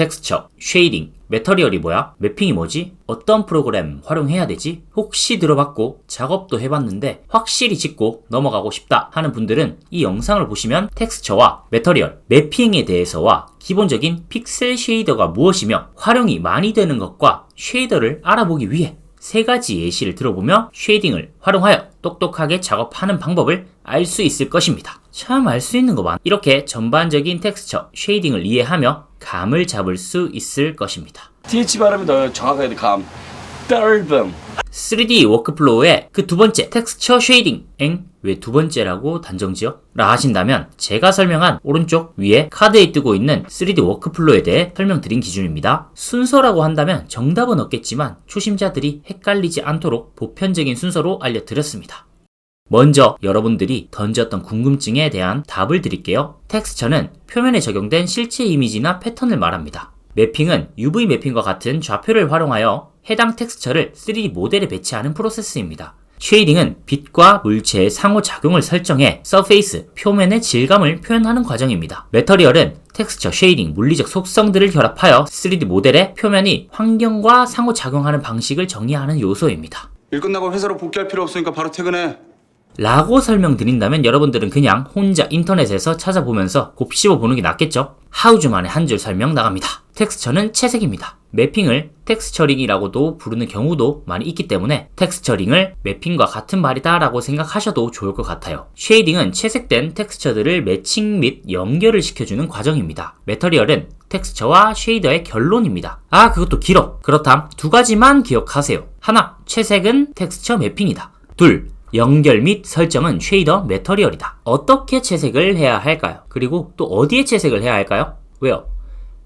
텍스처, 쉐이딩, 매터리얼이 뭐야? 매핑이 뭐지? 어떤 프로그램 활용해야 되지? 혹시 들어봤고 작업도 해봤는데 확실히 짓고 넘어가고 싶다 하는 분들은 이 영상을 보시면 텍스처와 매터리얼, 매핑에 대해서와 기본적인 픽셀 쉐이더가 무엇이며 활용이 많이 되는 것과 쉐이더를 알아보기 위해 세 가지 예시를 들어보며 쉐이딩을 활용하여 똑똑하게 작업하는 방법을 알 수 있을 것입니다. 참 알 수 있는 거 많. 이렇게 전반적인 텍스처, 쉐이딩을 이해하며 감을 잡을 수 있을 것입니다. TH 발음이 더 정확하게 감. 떫음. 3D 워크플로우의 그 두 번째 텍스처 쉐이딩 엥? 왜 두 번째라고 단정지어? 라 하신다면 제가 설명한 오른쪽 위에 카드에 뜨고 있는 3D 워크플로우에 대해 설명드린 기준입니다. 순서라고 한다면 정답은 없겠지만 초심자들이 헷갈리지 않도록 보편적인 순서로 알려드렸습니다. 먼저 여러분들이 던졌던 궁금증에 대한 답을 드릴게요. 텍스처는 표면에 적용된 실제 이미지나 패턴을 말합니다. 매핑은 UV 매핑과 같은 좌표를 활용하여 해당 텍스처를 3D 모델에 배치하는 프로세스입니다. 쉐이딩은 빛과 물체의 상호작용을 설정해 서페이스, 표면의 질감을 표현하는 과정입니다. 매터리얼은 텍스처, 쉐이딩, 물리적 속성들을 결합하여 3D 모델의 표면이 환경과 상호작용하는 방식을 정의하는 요소입니다. 일 끝나고 회사로 복귀할 필요 없으니까 바로 퇴근해. 라고 설명드린다면 여러분들은 그냥 혼자 인터넷에서 찾아보면서 곱씹어 보는 게 낫겠죠? 하우주 만에 한줄 설명 나갑니다. 텍스처는 채색입니다. 매핑을 텍스처링이라고도 부르는 경우도 많이 있기 때문에 텍스처링을 매핑과 같은 말이다 라고 생각하셔도 좋을 것 같아요. 쉐이딩은 채색된 텍스처들을 매칭 및 연결을 시켜주는 과정입니다. 매터리얼은 텍스처와 쉐이더의 결론입니다. 아, 그것도 길어. 그렇담 두 가지만 기억하세요. 하나, 채색은 텍스처 매핑이다. 둘, 연결 및 설정은 쉐이더 매터리얼이다. 어떻게 채색을 해야 할까요? 그리고 또 어디에 채색을 해야 할까요? 왜요?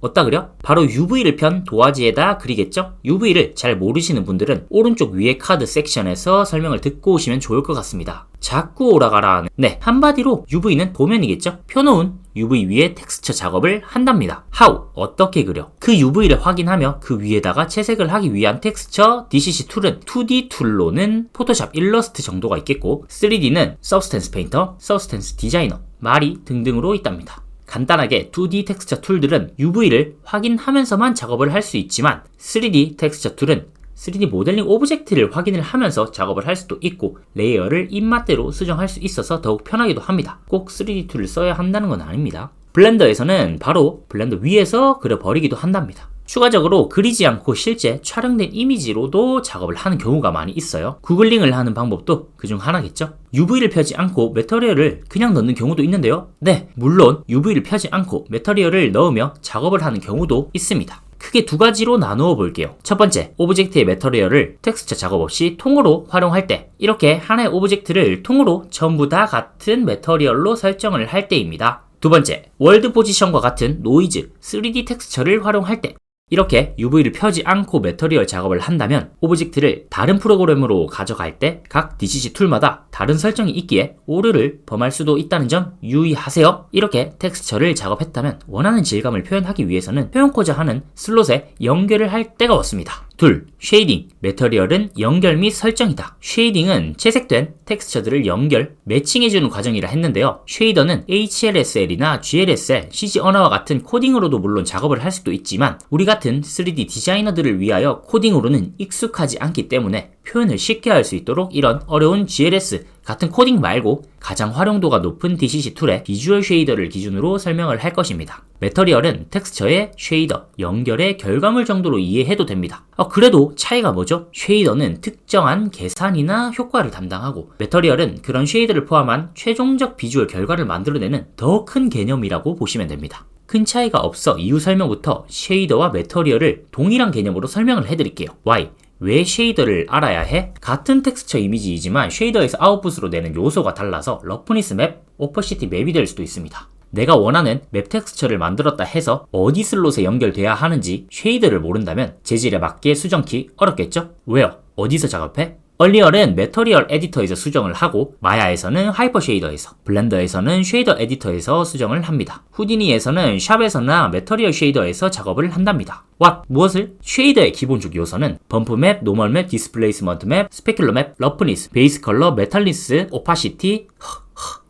어따 그려? 바로 UV를 편 도화지에다 그리겠죠? UV를 잘 모르시는 분들은 오른쪽 위에 카드 섹션에서 설명을 듣고 오시면 좋을 것 같습니다. 자꾸 오라가라 하는 네, 한마디로 UV는 도면이겠죠? 펴놓은 UV 위에 텍스처 작업을 한답니다. How? 어떻게 그려? 그 UV를 확인하며 그 위에다가 채색을 하기 위한 텍스처 DCC 툴은 2D 툴로는 포토샵 일러스트 정도가 있겠고 3D는 서브스텐스 페인터, 서브스텐스 디자이너, 마리 등등으로 있답니다. 간단하게 2D 텍스처 툴들은 UV를 확인하면서만 작업을 할 수 있지만 3D 텍스처 툴은 3D 모델링 오브젝트를 확인을 하면서 작업을 할 수도 있고 레이어를 입맛대로 수정할 수 있어서 더욱 편하기도 합니다. 꼭 3D 툴을 써야 한다는 건 아닙니다. 블렌더에서는 바로 블렌더 위에서 그려버리기도 한답니다. 추가적으로 그리지 않고 실제 촬영된 이미지로도 작업을 하는 경우가 많이 있어요. 구글링을 하는 방법도 그중 하나겠죠. UV를 펴지 않고 메터리얼을 그냥 넣는 경우도 있는데요. 네, 물론 UV를 펴지 않고 메터리얼을 넣으며 작업을 하는 경우도 있습니다. 크게 두 가지로 나누어 볼게요. 첫 번째, 오브젝트의 메터리얼을 텍스처 작업 없이 통으로 활용할 때, 이렇게 하나의 오브젝트를 통으로 전부 다 같은 메터리얼로 설정을 할 때입니다. 두 번째, 월드 포지션과 같은 노이즈, 3D 텍스처를 활용할 때, 이렇게 UV를 펴지 않고 매터리얼 작업을 한다면 오브젝트를 다른 프로그램으로 가져갈 때 각 DCC 툴마다 다른 설정이 있기에 오류를 범할 수도 있다는 점 유의하세요. 이렇게 텍스처를 작업했다면 원하는 질감을 표현하기 위해서는 표현코자 하는 슬롯에 연결을 할 때가 왔습니다. 둘, 쉐이딩. 매터리얼은 연결 및 설정이다. 쉐이딩은 채색된 텍스처들을 연결, 매칭해주는 과정이라 했는데요. 쉐이더는 HLSL이나 GLSL, CG 언어와 같은 코딩으로도 물론 작업을 할 수도 있지만 우리 같은 3D 디자이너들을 위하여 코딩으로는 익숙하지 않기 때문에 표현을 쉽게 할 수 있도록 이런 어려운 GLS 같은 코딩 말고 가장 활용도가 높은 DCC 툴의 비주얼 쉐이더를 기준으로 설명을 할 것입니다. 매터리얼은 텍스처의 쉐이더, 연결의 결과물 정도로 이해해도 됩니다. 어, 그래도 차이가 뭐죠? 쉐이더는 특정한 계산이나 효과를 담당하고 매터리얼은 그런 쉐이더를 포함한 최종적 비주얼 결과를 만들어내는 더 큰 개념이라고 보시면 됩니다. 큰 차이가 없어 이유 설명부터 쉐이더와 매터리얼을 동일한 개념으로 설명을 해드릴게요. Why? 왜 쉐이더를 알아야 해? 같은 텍스처 이미지이지만 쉐이더에서 아웃풋으로 내는 요소가 달라서 러프니스 맵, 오퍼시티 맵이 될 수도 있습니다. 내가 원하는 맵 텍스처를 만들었다 해서 어디 슬롯에 연결돼야 하는지 쉐이더를 모른다면 재질에 맞게 수정키 어렵겠죠? 왜요? 어디서 작업해? 얼리얼은 매터리얼 에디터에서 수정을 하고 마야에서는 하이퍼 쉐이더에서 블렌더에서는 쉐이더 에디터에서 수정을 합니다. 후디니에서는 샵에서나 매터리얼 쉐이더에서 작업을 한답니다. What? 무엇을? 쉐이더의 기본적 요소는 범프 맵, 노멀 맵, 디스플레이스먼트 맵, 스페큘러 맵, 러프니스, 베이스 컬러, 메탈리스, 오파시티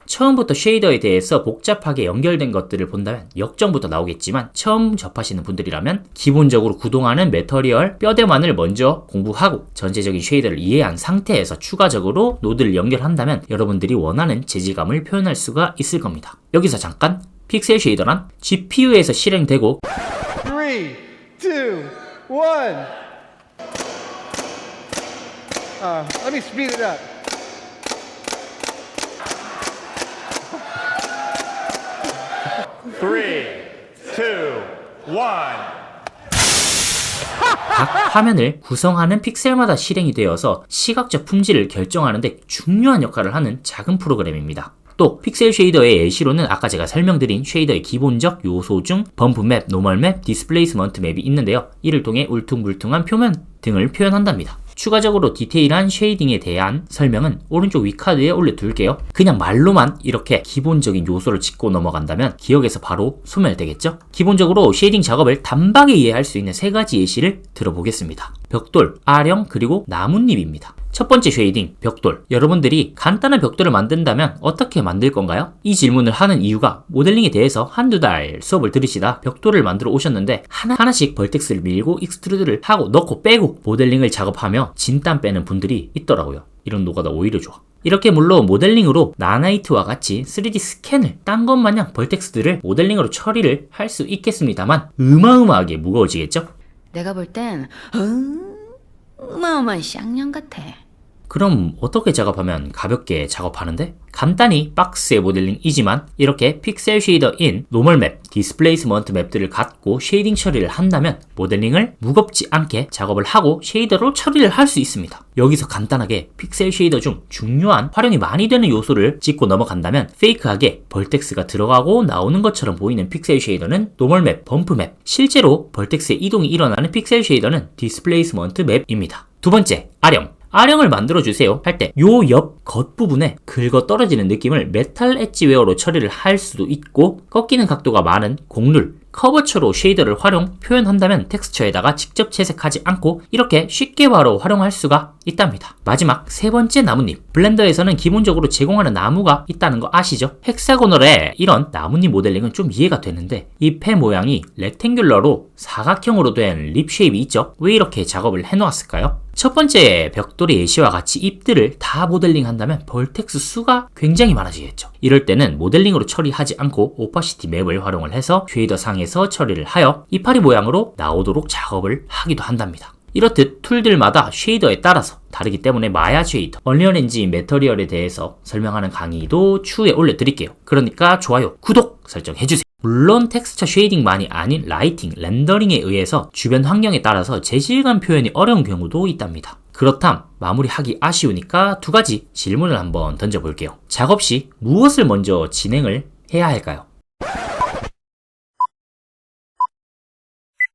처음부터 쉐이더에 대해서 복잡하게 연결된 것들을 본다면 역정부터 나오겠지만 처음 접하시는 분들이라면 기본적으로 구동하는 메터리얼 뼈대만을 먼저 공부하고 전체적인 쉐이더를 이해한 상태에서 추가적으로 노드를 연결한다면 여러분들이 원하는 재질감을 표현할 수가 있을 겁니다. 여기서 잠깐 픽셀 쉐이더란 GPU에서 실행되고 Three, two, one. Uh, let me speed it up. 각 화면을 구성하는 픽셀마다 실행이 되어서 시각적 품질을 결정하는데 중요한 역할을 하는 작은 프로그램입니다. 또 픽셀 쉐이더의 예시로는 아까 제가 설명드린 쉐이더의 기본적 요소 중 범프 맵, 노멀 맵, 디스플레이스먼트 맵이 있는데요. 이를 통해 울퉁불퉁한 표면 등을 표현한답니다. 추가적으로 디테일한 쉐이딩에 대한 설명은 오른쪽 위카드에 올려둘게요. 그냥 말로만 이렇게 기본적인 요소를 짚고 넘어간다면 기억에서 바로 소멸되겠죠? 기본적으로 쉐이딩 작업을 단박에 이해할 수 있는 세 가지 예시를 들어보겠습니다. 벽돌, 아령, 그리고 나뭇잎입니다. 첫 번째 쉐이딩, 벽돌. 여러분들이 간단한 벽돌을 만든다면 어떻게 만들 건가요? 이 질문을 하는 이유가 모델링에 대해서 한두 달 수업을 들으시다 벽돌을 만들어 오셨는데 하나 하나씩 벌텍스를 밀고 익스트루드를 하고 넣고 빼고 모델링을 작업하며 진땀 빼는 분들이 있더라고요. 이런 노가다 오히려 좋아. 이렇게 물론 모델링으로 나나이트와 같이 3D 스캔을 딴 것 마냥 벌텍스들을 모델링으로 처리를 할 수 있겠습니다만 어마어마하게 무거워지겠죠? 내가 볼 땐 어마어마한 쌍년 같아. 그럼 어떻게 작업하면 가볍게 작업하는데? 간단히 박스의 모델링이지만 이렇게 픽셀 쉐이더인 노멀 맵, 디스플레이스먼트 맵들을 갖고 쉐이딩 처리를 한다면 모델링을 무겁지 않게 작업을 하고 쉐이더로 처리를 할 수 있습니다. 여기서 간단하게 픽셀 쉐이더 중 중요한 활용이 많이 되는 요소를 짚고 넘어간다면 페이크하게 벌텍스가 들어가고 나오는 것처럼 보이는 픽셀 쉐이더는 노멀 맵, 범프 맵 실제로 벌텍스의 이동이 일어나는 픽셀 쉐이더는 디스플레이스먼트 맵입니다. 두 번째, 아령. 아령을 만들어 주세요 할 때 요 옆 겉부분에 긁어 떨어지는 느낌을 메탈 엣지 웨어로 처리를 할 수도 있고 꺾이는 각도가 많은 곡률, 커버처로 쉐이더를 활용, 표현한다면 텍스처에다가 직접 채색하지 않고 이렇게 쉽게 바로 활용할 수가 있답니다. 마지막 세 번째 나뭇잎. 블렌더에서는 기본적으로 제공하는 나무가 있다는 거 아시죠? 헥사고널의 이런 나뭇잎 모델링은 좀 이해가 되는데 잎의 모양이 렉탱귤러로 사각형으로 된 립 쉐입이 있죠? 왜 이렇게 작업을 해놓았을까요? 첫 번째 벽돌의 예시와 같이 잎들을 다 모델링 한다면 벌텍스 수가 굉장히 많아지겠죠. 이럴 때는 모델링으로 처리하지 않고 오파시티 맵을 활용을 해서 쉐이더 상에서 처리를 하여 이파리 모양으로 나오도록 작업을 하기도 한답니다. 이렇듯 툴들마다 쉐이더에 따라서 다르기 때문에 마야 쉐이더, 얼리언 엔진 매터리얼에 대해서 설명하는 강의도 추후에 올려드릴게요. 그러니까 좋아요, 구독 설정해주세요. 물론 텍스처 쉐이딩만이 아닌 라이팅, 렌더링에 의해서 주변 환경에 따라서 재질감 표현이 어려운 경우도 있답니다. 그렇담 마무리하기 아쉬우니까 두 가지 질문을 한번 던져볼게요. 작업 시 무엇을 먼저 진행을 해야 할까요?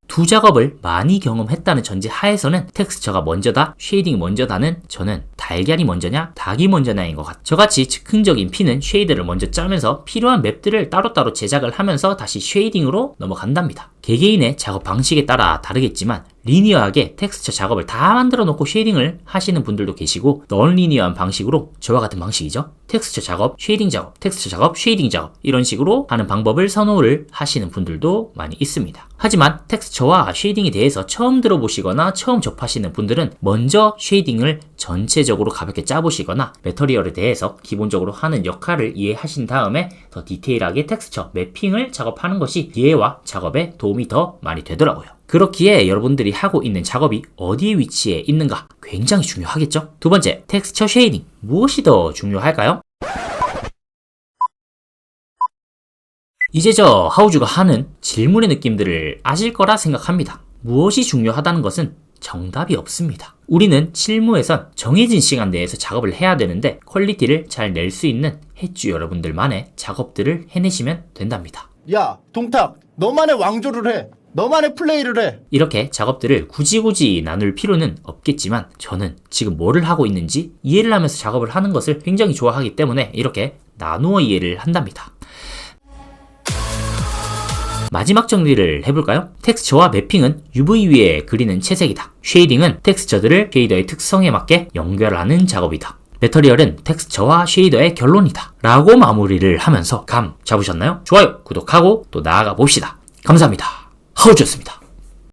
두 작업을 많이 경험했다는 전제 하에서는 텍스처가 먼저다, 쉐이딩이 먼저다는 저는 달걀이 먼저냐, 닭이 먼저냐인 것 같아요. 저같이 즉흥적인 피는 쉐이드를 먼저 짜면서 필요한 맵들을 따로따로 제작을 하면서 다시 쉐이딩으로 넘어간답니다. 개개인의 작업 방식에 따라 다르겠지만 리니어하게 텍스처 작업을 다 만들어 놓고 쉐이딩을 하시는 분들도 계시고 넌 리니어한 방식으로 저와 같은 방식이죠. 텍스처 작업, 쉐이딩 작업, 텍스처 작업, 쉐이딩 작업 이런 식으로 하는 방법을 선호를 하시는 분들도 많이 있습니다. 하지만 텍스처와 쉐이딩에 대해서 처음 들어보시거나 처음 접하시는 분들은 먼저 쉐이딩을 전체적으로 가볍게 짜보시거나 매터리얼에 대해서 기본적으로 하는 역할을 이해하신 다음에 더 디테일하게 텍스처, 매핑을 작업하는 것이 이해와 작업에 도움이 더 많이 되더라고요. 그렇기에 여러분들이 하고 있는 작업이 어디에 위치해 있는가 굉장히 중요하겠죠? 두 번째, 텍스처 쉐이딩. 무엇이 더 중요할까요? 이제 저 하우주가 하는 질문의 느낌들을 아실 거라 생각합니다. 무엇이 중요하다는 것은 정답이 없습니다. 우리는 실무에선 정해진 시간 내에서 작업을 해야 되는데 퀄리티를 잘 낼 수 있는 해주 여러분들만의 작업들을 해내시면 된답니다. 야, 동탁, 너만의 왕조를 해. 너만의 플레이를 해. 이렇게 작업들을 굳이 굳이 나눌 필요는 없겠지만 저는 지금 뭐를 하고 있는지 이해를 하면서 작업을 하는 것을 굉장히 좋아하기 때문에 이렇게 나누어 이해를 한답니다. 마지막 정리를 해볼까요? 텍스처와 매핑은 UV 위에 그리는 채색이다. 쉐이딩은 텍스처들을 쉐이더의 특성에 맞게 연결하는 작업이다. 매터리얼은 텍스처와 쉐이더의 결론이다. 라고 마무리를 하면서 감 잡으셨나요? 좋아요, 구독하고 또 나아가 봅시다. 감사합니다. 하우즈였습니다.